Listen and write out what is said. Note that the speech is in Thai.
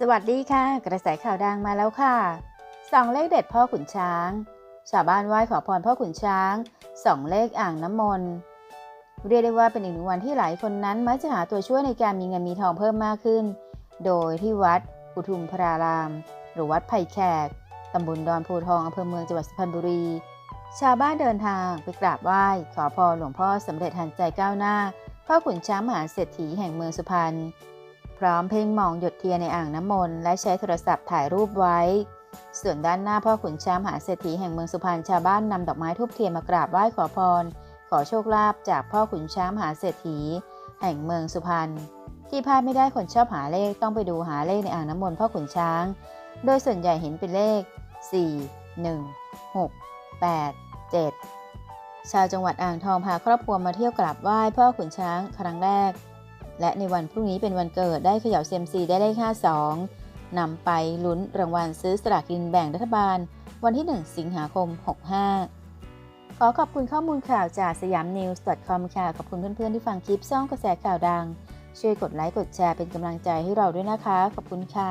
สวัสดีค่ะ กระแสข่าวดังมาแล้วค่ะสองเลขเด็ดพ่อขุนช้าง ชาวบ้านไหว้ขอพรพ่อขุนช้างสองเลขอ่างน้ำมนต์เรียกได้ว่าเป็นอีกหนึ่งวันที่หลายคนนั้นมักจะหาตัวช่วยในการมีเงินมีทองเพิ่มมากขึ้น โดยที่วัด อุทุมพราราม หรือวัดไผ่แขกตำบลดอนโพทองอำเภอเมืองจังหวัดสุพรรณบุรี ชาวบ้านเดินทางไปกราบไหว้ขอพรหลวงพ่อสำเร็จทันใจก้าวหน้าพ่อขุนช้างมหาเศรษฐีแห่งเมืองสุพรรณ พร้อมเพ่งมองหยดเทียนในอ่างน้ำมนต์และใช้โทรศัพท์ถ่ายรูปไว้ ส่วนด้านหน้าพ่อขุนช้างมหาเศรษฐีแห่งเมืองสุพรรณชาวบ้านนำดอกไม้ทูบเทียนมากราบไหว้ขอพร ขอโชคลาภจากพ่อขุนช้างมหาเศรษฐี แห่งเมืองสุพรรณที่พลาดไม่ได้คนชอบหาเลขต้องไปดูหาเลขในอ่างน้ำมนต์พ่อขุนช้าง โดยส่วนใหญ่เห็นเป็นเลข 4 1 6 8 7 ชาวจังหวัดอ่างทองพาครอบครัวมาเที่ยวกราบไหว้พ่อขุนช้างครั้งแรก และในวันพรุ่งนี้เป็นวันเกิดได้เขย่าเซมซีได้เลข52นำไปลุ้นรางวัลซื้อสลากกินแบ่งรัฐบาล วันที่ 1 สิงหาคม 65 ขอขอบคุณข้อมูลข่าวจากสยามนิวส์ .com ค่ะ ขอบคุณเพื่อนๆที่ฟังคลิปซ่องกระแสข่าวดัง ช่วยกดไลค์กดแชร์เป็นกำลังใจให้เราด้วยนะคะ ขอบคุณค่ะ